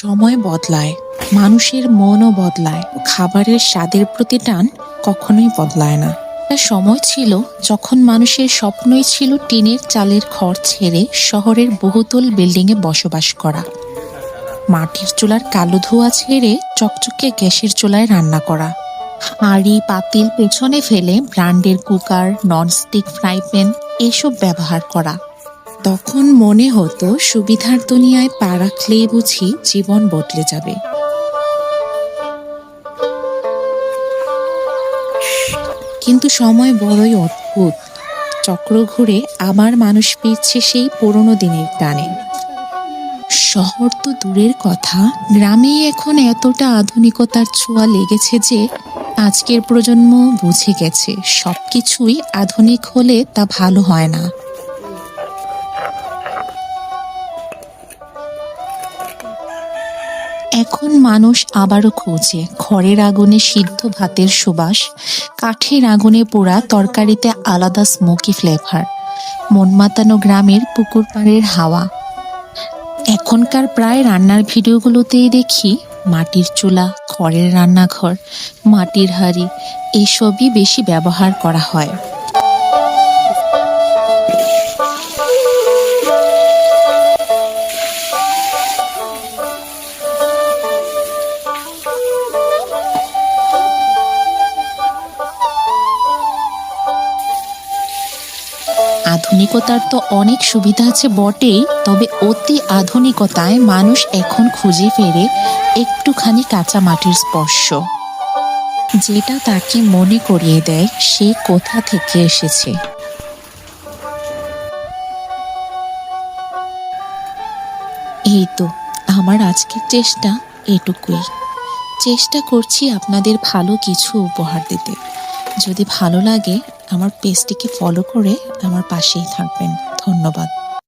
সময় বদলায়, মানুষের মনও বদলায় খাবারের স্বাদের প্রতি টান কখনোই বদলায় না। একটা সময় ছিল যখন মানুষের স্বপ্নই ছিল টিনের চালের ঘর ছেড়ে শহরের বহুতল বিল্ডিংয়ে বসবাস করা। মাটির চুলার কালো ধোঁয়া ছেড়ে চকচকে গ্যাসের চুলায় রান্না করা। হাঁড়ি, পাতিল পেছনে ফেলে ব্র্যান্ডের কুকার, ননস্টিক ফ্রাই প্যান এসব ব্যবহার করা। তখন মনে হতো সুবিধার দুনিয়ায় পা রাখলেই বুঝি জীবন বদলে যাবে। কিন্তু সময় বড়ই অদ্ভুত। চক্র ঘুরে আবার মানুষ ফিরছে সেই পুরনো দিনের টানে। শহর তো দূরের কথা। গ্রামেই এখন এতটা আধুনিকতার ছোঁয়া লেগেছে যে আজকের প্রজন্ম বুঝে গেছে, সবকিছুই আধুনিক হলে তা ভালো হয় না। এখন মানুষ আবারও খোঁজে, খড়ের আগুনে সিদ্ধ ভাতের সুবাস, কাঠের আগুনে পোড়া তরকারিতে আলাদা স্মোকি ফ্লেভার মন মাতানো গ্রামের পুকুর পাড়ের হাওয়া। এখনকার প্রায় রান্নার ভিডিওগুলোতেই দেখি, মাটির চুলা, খড়ের রান্নাঘর, মাটির হাঁড়ি, এসবই বেশি ব্যবহার করা হয়। আধুনিকতার তো অনেক সুবিধা আছে বটেই, তবে অতি আধুনিকতায় মানুষ এখন খুঁজে ফেরে একটুখানি কাঁচা মাটির স্পর্শ। যেটা তাকে মনে করিয়ে দেয় সে কোথা থেকে এসেছে। এই তো, আমার আজকের চেষ্টা এটুকুই। চেষ্টা করছি আপনাদের ভালো কিছু উপহার দিতে। যদি ভালো লাগে আমার পেজটিকে ফলো করে আমার পাশেই থাকবেন। ধন্যবাদ।